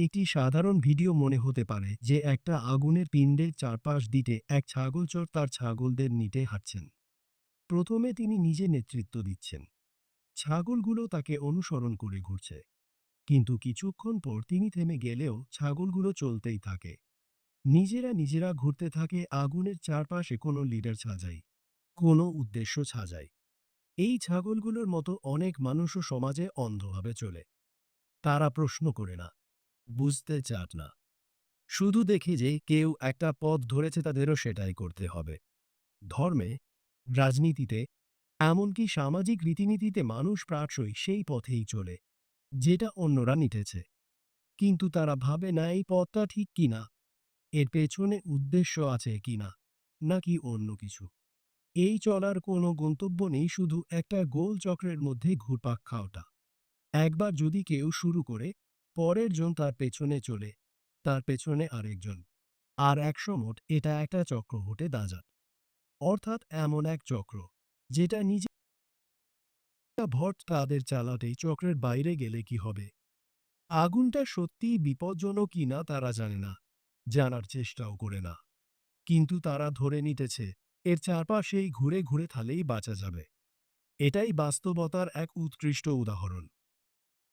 একটি সাধারণ ভিডিও মনে হতে পারে যে একটা আগুনের পিণ্ডের চারপাশ দিতে এক ছাগলচর তার ছাগলদের নিতে হাঁটছেন। প্রথমে তিনি নিজে নেতৃত্ব দিচ্ছেন। ছাগলগুলো তাকে অনুসরণ করে ঘুরছে। কিন্তু কিছুক্ষণ পর তিনি থেমে গেলেও ছাগলগুলো চলতেই থাকে। নিজেরা নিজেরা ঘুরতে থাকে, আগুনের চারপাশে কোনো লিডার ছাজাই, কোনো উদ্দেশ্য ছাজাই। এই ছাগলগুলোর মতো অনেক মানুষও সমাজে অন্ধভাবে চলে। তারা প্রশ্ন করে না বুঝতে চান না। শুধু দেখি যে কেউ একটা পথ ধরেছে তাদেরও সেটাই করতে হবে। ধর্মে, রাজনীতিতে, এমনকি সামাজিক রীতিনীতিতে মানুষ প্রায়শই সেই পথেই চলে, যেটা অন্যরা নিতেছে কিন্তু তারা ভাবে না এই পথটা ঠিক কিনা, এর পেছনে উদ্দেশ্য আছে কিনা, নাকি অন্য কিছু। এই চলার কোনো গন্তব্য নেই, শুধু একটা গোল চক্রের মধ্যে ঘুরপাক খাওয়াটা। একবার যদি কেউ শুরু করে পরের জন তার পেছনে চলে, তার পেছনে আরেকজন। আর একসময় এটা একটা চক্র হতে দাঁড়ায় অর্থাৎ এমন এক চক্র, যেটা নিজে ভট তাদের চালাতেই চক্রের বাইরে গেলে কি হবে? আগুনটা সত্যিই বিপজ্জনক কিনা তারা জানে না, জানার চেষ্টাও করে না। কিন্তু তারা ধরে নিতেছে, এর চারপাশেই ঘুরে ঘুরে থালেই বাঁচা যাবে। এটাই বাস্তবতার এক উৎকৃষ্ট উদাহরণ।